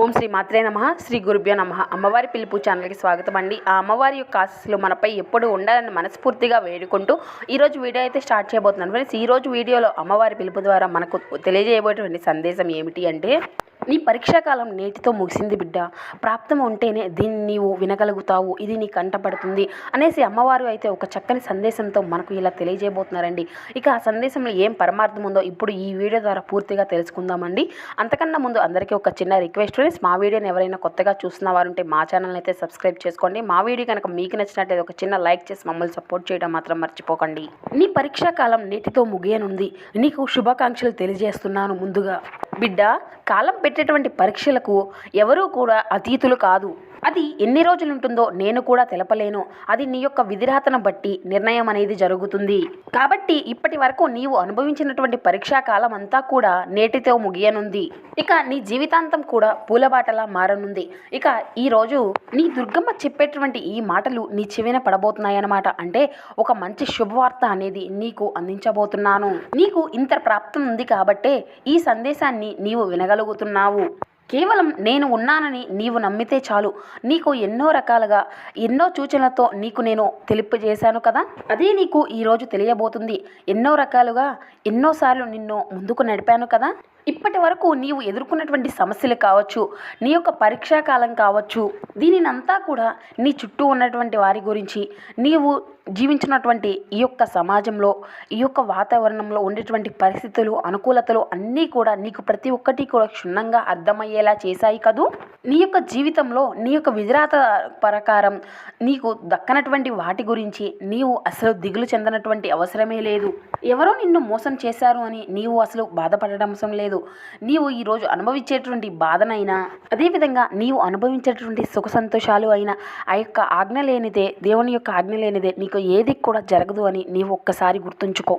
ఓం శ్రీ మాత్రే నమ శ్రీ గురుభ్యో నమ. అమ్మవారి పిలుపు ఛానల్కి స్వాగతం అండి. ఆ అమ్మవారి యొక్క ఆశస్సులు మనపై ఎప్పుడు ఉండాలని మనస్ఫూర్తిగా వేడుకుంటూ ఈరోజు వీడియో అయితే స్టార్ట్ చేయబోతున్నాను. ఫ్రెండ్స్ ఈరోజు వీడియోలో అమ్మవారి పిలుపు ద్వారా మనకు తెలియజేయబోయేటువంటి సందేశం ఏమిటి అంటే నీ పరీక్షా కాలం నేటితో ముగిసింది బిడ్డ. ప్రాప్తం ఉంటేనే దీన్ని నీవు వినగలుగుతావు. ఇది నీ కంటపడుతుంది అనేసి అమ్మవారు అయితే ఒక చక్కని సందేశంతో మనకు ఇలా తెలియజేయబోతున్నారండి. ఇక ఆ సందేశంలో ఏం పరమార్థం ఉందో ఇప్పుడు ఈ వీడియో ద్వారా పూర్తిగా తెలుసుకుందామండి. అంతకన్నా ముందు అందరికీ ఒక చిన్న రిక్వెస్ట్ ఫ్రెండ్స్. మా వీడియోని ఎవరైనా కొత్తగా చూస్తున్న వారు ఉంటే మా ఛానల్ అయితే సబ్స్క్రైబ్ చేసుకోండి. మా వీడియో కనుక మీకు నచ్చినట్లయితే ఒక చిన్న లైక్ చేసి మమ్మల్ని సపోర్ట్ చేయడం మాత్రం మర్చిపోకండి. నీ పరీక్షా కాలం నేటితో ముగియనుంది. నీకు శుభాకాంక్షలు తెలియజేస్తున్నాను ముందుగా. బిడ్డ కాలం పెట్టి పెట్టేటువంటి పరీక్షలకు ఎవరూ కూడా అతీతులు కాదు. అది ఎన్ని రోజులు ఉంటుందో నేను కూడా తెలపలేను. అది నీ యొక్క విధిరాతను బట్టి నిర్ణయం అనేది జరుగుతుంది. కాబట్టి ఇప్పటి వరకు నీవు అనుభవించినటువంటి పరీక్షా కాలం అంతా కూడా నేటితో ముగియనుంది. ఇక నీ జీవితాంతం కూడా పూలబాటలా మారనుంది. ఇక ఈ రోజు నీ దుర్గమ్మ చెప్పేటువంటి ఈ మాటలు నీ చెవిన పడబోతున్నాయన్నమాట. అంటే ఒక మంచి శుభవార్త అనేది నీకు అందించబోతున్నాను. నీకు ఇంత ప్రాప్తం ఉంది కాబట్టే ఈ సందేశాన్ని నీవు వినగలుగుతున్నావు. కేవలం నేను ఉన్నానని నీవు నమ్మితే చాలు. నీకు ఎన్నో రకాలుగా ఎన్నో సూచనలతో నీకు నేను తెలియజేశాను కదా? అదే నీకు ఈరోజు తెలియబోతుంది. ఎన్నో రకాలుగా ఎన్నోసార్లు నిన్ను ముందుకు నడిపాను కదా? ఇప్పటి వరకు నీవు ఎదుర్కొన్నటువంటి సమస్యలు కావచ్చు నీ యొక్క పరీక్షా కాలం కావచ్చు దీనినంతా కూడా నీ చుట్టూ ఉన్నటువంటి వారి గురించి నీవు జీవించినటువంటి ఈ యొక్క సమాజంలో ఈ యొక్క వాతావరణంలో ఉండేటువంటి పరిస్థితులు అనుకూలతలు అన్నీ కూడా నీకు ప్రతి ఒక్కటి కూడా క్షుణ్ణంగా అర్థమయ్యేలా చేశాయి కదూ? నీ యొక్క జీవితంలో నీ యొక్క విధిరాత ప్రకారం నీకు దక్కనటువంటి వాటి గురించి నీవు అసలు దిగులు చెందనటువంటి అవసరమే లేదు. ఎవరో నిన్ను మోసం చేశారు అని నీవు అసలు బాధపడడం అవసరం లేదు. నీవు ఈరోజు అనుభవించేటువంటి బాధనైనా అదేవిధంగా నీవు అనుభవించేటువంటి సుఖ సంతోషాలు అయినా ఆ యొక్క ఆజ్ఞ లేనిదే దేవుని యొక్క ఆజ్ఞ లేనిదే నీకు ఏది కూడా జరగదు అని నీవు ఒక్కసారి గుర్తుంచుకో.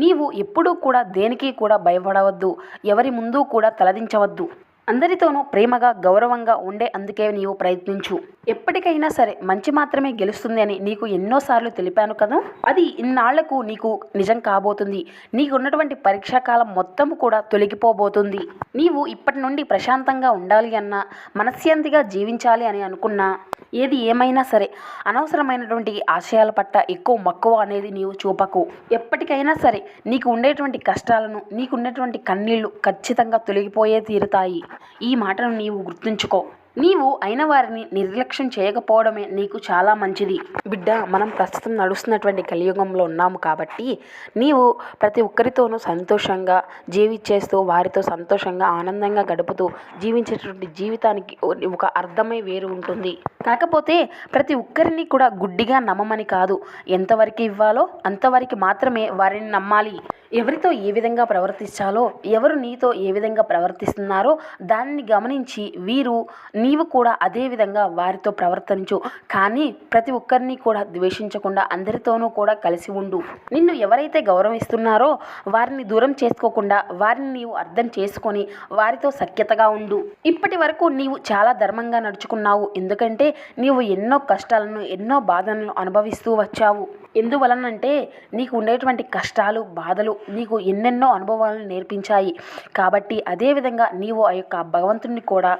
నీవు ఎప్పుడూ కూడా దేనికి కూడా భయపడవద్దు. ఎవరి ముందు కూడా తలదించవద్దు. అందరితోనూ ప్రేమగా గౌరవంగా ఉండే అందుకే నీవు ప్రయత్నించు. ఎప్పటికైనా సరే మంచి మాత్రమే గెలుస్తుంది అని నీకు ఎన్నోసార్లు తెలిపాను కదా? అది ఇన్నాళ్ళకు నీకు నిజం కాబోతుంది. నీకు ఉన్నటువంటి పరీక్షా కాలం మొత్తం కూడా తొలగిపోబోతుంది. నీవు ఇప్పటి నుండి ప్రశాంతంగా ఉండాలి అన్నా మనశ్శాంతిగా జీవించాలి అని అనుకున్నా ఏది ఏమైనా సరే అనవసరమైనటువంటి ఆశయాల పట్ల ఎక్కువ మక్కువ అనేది నీవు చూపకు. ఎప్పటికైనా సరే నీకు ఉండేటువంటి కష్టాలను నీకు ఉండేటువంటి కన్నీళ్ళు ఖచ్చితంగా తొలగిపోయే తీరుతాయి. ఈ మాటను నీవు గుర్తుంచుకో. నీవు అయిన వారిని నిర్లక్ష్యం చేయకపోవడమే నీకు చాలా మంచిది. బిడ్డ మనం ప్రస్తుతం నడుస్తున్నటువంటి కలియుగంలో ఉన్నాము కాబట్టి నీవు ప్రతి ఒక్కరితోనూ సంతోషంగా జీవించేస్తూ వారితో సంతోషంగా ఆనందంగా గడుపుతూ జీవించేటువంటి జీవితానికి ఒక అర్థమే వేరు ఉంటుంది. కాకపోతే ప్రతి ఒక్కరిని కూడా గుడ్డిగా నమ్మమని కాదు. ఎంతవరకు ఇవ్వాలో అంతవరకు మాత్రమే వారిని నమ్మాలి. ఎవరితో ఏ విధంగా ప్రవర్తించాలో ఎవరు నీతో ఏ విధంగా ప్రవర్తిస్తున్నారో దానిని గమనించి వీరు నీవు కూడా అదే విధంగా వారితో ప్రవర్తించు. కానీ ప్రతి ఒక్కరిని కూడా ద్వేషించకుండా అందరితోనూ కూడా కలిసి ఉండు. నిన్ను ఎవరైతే గౌరవిస్తున్నారో వారిని దూరం చేసుకోకుండా వారిని నీవు అర్థం చేసుకొని వారితో సఖ్యతగా ఉండు. ఇప్పటి వరకు నీవు చాలా ధర్మంగా నడుచుకున్నావు. ఎందుకంటే నీవు ఎన్నో కష్టాలను ఎన్నో బాధలను అనుభవిస్తూ వచ్చావు. ఎందువలనంటే నీకు ఉండేటువంటి కష్టాలు బాధలు నీకు ఎన్నెన్నో అనుభవాలను నేర్పించాయి. కాబట్టి అదేవిధంగా నీవు ఆ యొక్క భగవంతుని కూడా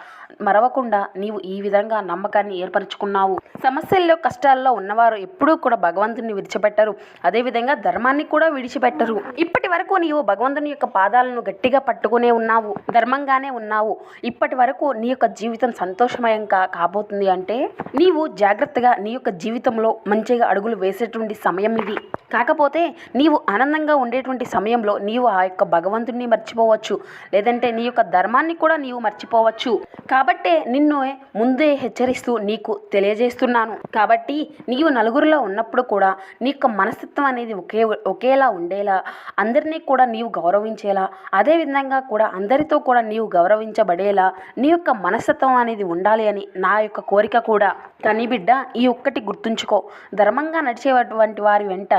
మరవకుండా నీవు ఈ విధంగా నమ్మకాన్ని ఏర్పరచుకున్నావు. సమస్యల్లో కష్టాల్లో ఉన్నవారు ఎప్పుడూ కూడా భగవంతుని విడిచిపెట్టరు. అదేవిధంగా ధర్మాన్ని కూడా విడిచిపెట్టరు. ఇప్పటి వరకు నీవు భగవంతుని యొక్క పాదాలను గట్టిగా పట్టుకునే ఉన్నావు. ధర్మంగానే ఉన్నావు. ఇప్పటి వరకు నీ యొక్క జీవితం సంతోషమయంగా కాబోతుంది అంటే నీవు జాగ్రత్తగా నీ యొక్క జీవితంలో మంచిగా అడుగులు వేసేటువంటి సమయం ఇది. కాకపోతే నీవు ఆనందంగా ఉండేటువంటి సమయంలో నీవు ఆ యొక్క భగవంతుని మర్చిపోవచ్చు. లేదంటే నీ యొక్క ధర్మాన్ని కూడా నీవు మర్చిపోవచ్చు. కాబట్టే నిన్ను ముందే హెచ్చరిస్తూ నీకు తెలియజేస్తున్నాను. కాబట్టి నీవు నలుగురిలో ఉన్నప్పుడు కూడా నీ యొక్క మనస్తత్వం అనేది ఒకే ఒకేలా ఉండేలా అందరినీ కూడా నీవు గౌరవించేలా అదే విధంగా కూడా అందరితో కూడా నీవు గౌరవించబడేలా నీ యొక్క మనస్తత్వం అనేది ఉండాలి అని నా యొక్క కోరిక కూడా. కానీ బిడ్డ ఈ ఒక్కటి గుర్తుంచుకో. ధర్మంగా నడిచేటువంటి వారి వెంట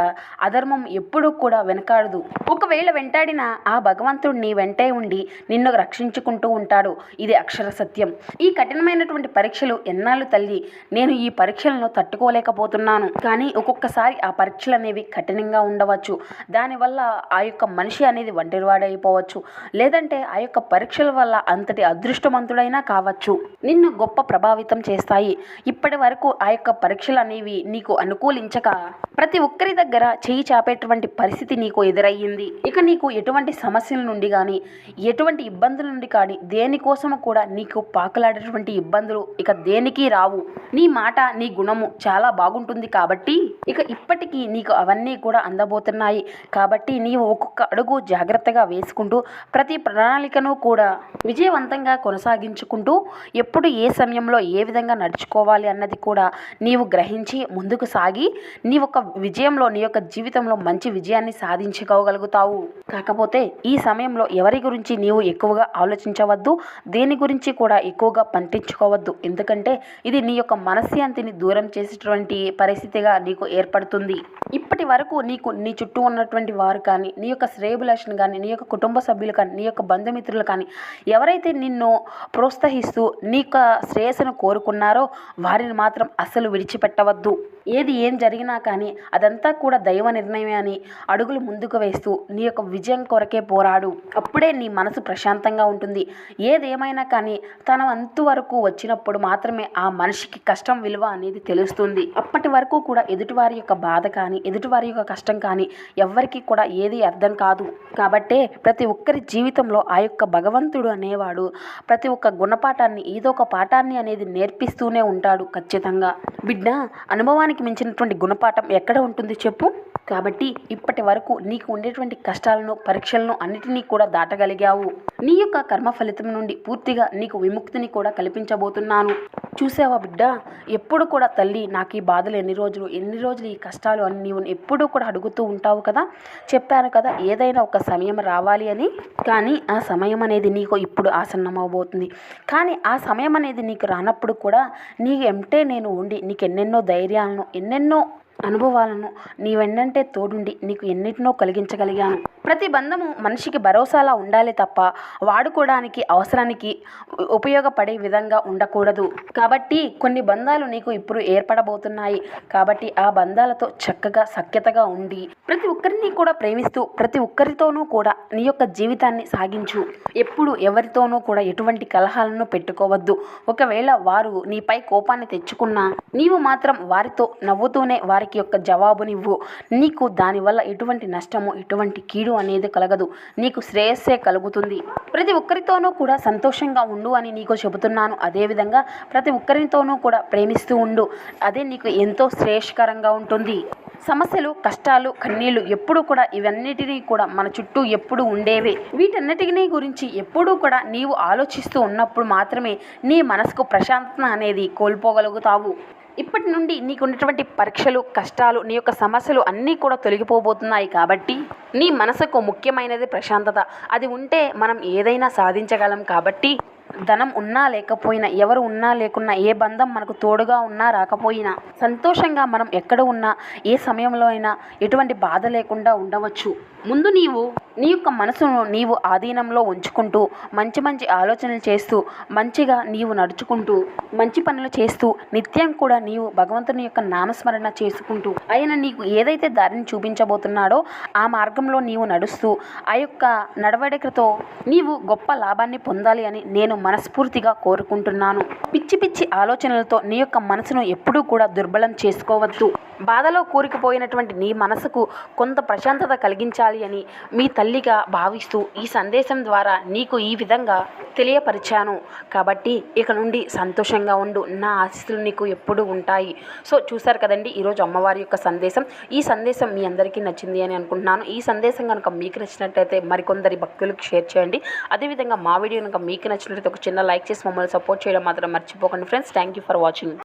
అధర్మం ఎప్పుడూ కూడా వెనకాడదు. ఒకవేళ వెంటాడిన ఆ భగవంతుడు నీ వెంటే ఉండి నిన్ను రక్షించుకుంటూ ఉంటాడు. ఇది అక్షర సత్యం. ఈ కఠిన కఠినమైనటువంటి పరీక్షలు ఎన్నాళ్ళు తల్లి? నేను ఈ పరీక్షలను తట్టుకోలేకపోతున్నాను. కానీ ఒక్కొక్కసారి ఆ పరీక్షలు అనేవి కఠినంగా ఉండవచ్చు. దానివల్ల ఆ యొక్క మనిషి అనేది ఒంటరివాడైపోవచ్చు. లేదంటే ఆ యొక్క పరీక్షల వల్ల అంతటి అదృష్టవంతుడైనా కావచ్చు. నిన్ను గొప్ప ప్రభావితం చేస్తాయి. ఇప్పటి వరకు ఆ యొక్క పరీక్షలు అనేవి నీకు అనుకూలించక ప్రతి ఒక్కరి దగ్గర చేయి చాపేటువంటి పరిస్థితి నీకు ఎదురయ్యింది. ఇక నీకు ఎటువంటి సమస్యల నుండి కానీ ఎటువంటి ఇబ్బందుల నుండి కానీ దేనికోసము కూడా నీకు పాకులాడేటువంటి ఇబ్బందులు ఇక దేనికి రావు. నీ మాట నీ గుణము చాలా బాగుంటుంది కాబట్టి ఇక ఇప్పటికీ నీకు అవన్నీ కూడా అందబోతున్నాయి. కాబట్టి నీవు ఒక్కొక్క అడుగు జాగ్రత్తగా వేసుకుంటూ ప్రతి ప్రణాళికను కూడా విజయవంతంగా కొనసాగించుకుంటూ ఎప్పుడు ఏ సమయంలో ఏ విధంగా నడుచుకోవాలి అన్నది కూడా నీవు గ్రహించి ముందుకు సాగి నీ యొక్క విజయంలో నీ యొక్క జీవితంలో మంచి విజయాన్ని సాధించుకోగలుగుతావు. కాకపోతే ఈ సమయంలో ఎవరి గురించి నీవు ఎక్కువగా ఆలోచించవద్దు. దేని గురించి కూడా ఎక్కువగా పంటించుకోవద్దు ఎందుకంటే ఇది నీ యొక్క మనశ్శాంతిని దూరం చేసేటువంటి పరిస్థితిగా నీకు ఏర్పడుతుంది. ఇప్పటి వరకు నీకు నీ చుట్టూ ఉన్నటువంటి వారు కానీ నీ యొక్క శ్రేయభిలాషను కానీ నీ యొక్క కుటుంబ సభ్యులు కానీ నీ యొక్క బంధుమిత్రులు కానీ ఎవరైతే నిన్ను ప్రోత్సహిస్తూ నీ యొక్క శ్రేయస్సును కోరుకున్నారో వారిని మాత్రం అస్సలు విడిచిపెట్టవద్దు. ఏది ఏం జరిగినా కానీ అదంతా కూడా దైవ నిర్ణయమే అని అడుగులు ముందుకు వేస్తూ నీ యొక్క విజయం కొరకే పోరాడు. అప్పుడే నీ మనసు ప్రశాంతంగా ఉంటుంది. ఏదేమైనా కానీ తన అంతు వరకు వచ్చినప్పుడు మాత్రమే ఆ మనిషికి కష్టం విలువ అనేది తెలుస్తుంది. అప్పటి వరకు కూడా ఎదుటివారి యొక్క బాధ కానీ ఎదుటివారి యొక్క కష్టం కానీ ఎవ్వరికి కూడా ఏది అర్థం కాదు. కాబట్టే ప్రతి ఒక్కరి జీవితంలో ఆ యొక్క భగవంతుడు అనేవాడు ప్రతి ఒక్క గుణపాఠాన్ని ఏదో ఒక పాఠాన్ని అనేది నేర్పిస్తూనే ఉంటాడు ఖచ్చితంగా. బిడ్డ అనుభవాన్ని అనుభవానికి మించినటువంటి గుణపాఠం ఎక్కడ ఉంటుంది చెప్పు? కాబట్టి ఇప్పటి వరకు నీకు ఉండేటువంటి కష్టాలను పరీక్షలను అన్నిటినీ కూడా దాటగలిగావు. నీ యొక్క కర్మ ఫలితం నుండి పూర్తిగా నీకు విముక్తిని కూడా కల్పించబోతున్నాను. చూసావా బిడ్డ? ఎప్పుడు కూడా తల్లి నాకు ఈ బాధలు ఎన్ని రోజులు ఎన్ని రోజులు ఈ కష్టాలు అని నీవు ఎప్పుడూ కూడా అడుగుతూ ఉంటావు కదా? చెప్పాను కదా ఏదైనా ఒక సమయం రావాలి అని. కానీ ఆ సమయం అనేది నీకు ఇప్పుడు ఆసన్నమవబోతుంది కానీ ఆ సమయం అనేది నీకు రానప్పుడు కూడా నీ ఎంటే నేను ఉండి నీకు ఎన్నెన్నో ధైర్యాలను ఎన్నెన్నో అనుభవాలను నీ వెన్నంటే తోడుండి నీకు ఎన్నిటినో కలిగించగలిగాను. ప్రతి బంధము మనిషికి భరోసాలా ఉండాలి తప్ప వాడుకోవడానికి అవసరానికి ఉపయోగపడే విధంగా ఉండకూడదు. కాబట్టి కొన్ని బంధాలు నీకు ఇప్పుడు ఏర్పడబోతున్నాయి. కాబట్టి ఆ బంధాలతో చక్కగా సఖ్యతగా ఉండి ప్రతి ఒక్కరిని కూడా ప్రేమిస్తూ ప్రతి ఒక్కరితోనూ కూడా నీ యొక్క జీవితాన్ని సాగించు. ఎప్పుడు ఎవరితోనూ కూడా ఎటువంటి కలహాలను పెట్టుకోవద్దు. ఒకవేళ వారు నీపై కోపాన్ని తెచ్చుకున్నా నీవు మాత్రం వారితో నవ్వుతూనే వారికి యొక్క జవాబునివ్వు. నీకు దానివల్ల ఎటువంటి నష్టము ఎటువంటి కీడు అనేది కలగదు. నీకు శ్రేయస్సే కలుగుతుంది. ప్రతి ఒక్కరితోనూ కూడా సంతోషంగా ఉండు అని నీకు చెబుతున్నాను. అదేవిధంగా ప్రతి ఒక్కరితోనూ కూడా ప్రేమిస్తూ ఉండు. అదే నీకు ఎంతో శ్రేయస్కరంగా ఉంటుంది. సమస్యలు కష్టాలు కన్నీళ్ళు ఎప్పుడు కూడా ఇవన్నిటినీ కూడా మన చుట్టూ ఎప్పుడు ఉండేవే. వీటన్నిటిని గురించి ఎప్పుడూ కూడా నీవు ఆలోచిస్తూ ఉన్నప్పుడు మాత్రమే నీ మనసుకు ప్రశాంతత అనేది కోల్పోగలుగుతావు. ఇప్పటి నుండి నీకు ఉన్నటువంటి పరీక్షలు కష్టాలు నీ యొక్క సమస్యలు అన్నీ కూడా తొలగిపోబోతున్నాయి కాబట్టి నీ మనసుకు ముఖ్యమైనది ప్రశాంతత. అది ఉంటే మనం ఏదైనా సాధించగలం కాబట్టి ధనం ఉన్నా లేకపోయినా ఎవరు ఉన్నా లేకున్నా ఏ బంధం మనకు తోడుగా ఉన్నా రాకపోయినా సంతోషంగా మనం ఎక్కడ ఉన్నా ఏ సమయంలో అయినా ఎటువంటి బాధ లేకుండా ఉండవచ్చు. ముందు నీవు నీ యొక్క మనసును నీవు ఆధీనంలో ఉంచుకుంటూ మంచి మంచి ఆలోచనలు చేస్తూ మంచిగా నీవు నడుచుకుంటూ మంచి పనులు చేస్తూ నిత్యం కూడా నీవు భగవంతుని యొక్క నామస్మరణ చేసుకుంటూ ఆయన నీకు ఏదైతే దారిని చూపించబోతున్నాడో ఆ మార్గంలో నీవు నడుస్తూ ఆ యొక్క నడవడికతో నీవు గొప్ప లాభాన్ని పొందాలి అని నేను మనస్ఫూర్తిగా కోరుకుంటున్నాను. పిచ్చి పిచ్చి ఆలోచనలతో నీ యొక్క మనసును ఎప్పుడూ కూడా దుర్బలం చేసుకోవద్దు. బాధలో కూరుకుపోయినటువంటి నీ మనసుకు కొంత ప్రశాంతత కలిగించాలి అని మీ తల్లిగా భావిస్తూ ఈ సందేశం ద్వారా నీకు ఈ విధంగా తెలియపరిచాను. కాబట్టి ఇక నుండి సంతోషంగా ఉండు. నా ఆశీస్సులు నీకు ఎప్పుడూ ఉంటాయి. సో చూసారు కదండి ఈరోజు అమ్మవారి యొక్క సందేశం. ఈ సందేశం మీ అందరికీ నచ్చింది అని అనుకుంటున్నాను. ఈ సందేశం కనుక మీకు నచ్చినట్టయితే మరికొందరి భక్తులకు షేర్ చేయండి. అదేవిధంగా మా వీడియో కనుక మీకు నచ్చినట్లయితే ఒక చిన్న లైక్ చేసి మమ్మల్ని సపోర్ట్ చేయడం మాత్రం మర్చిపోకండి. Friends thank you for watching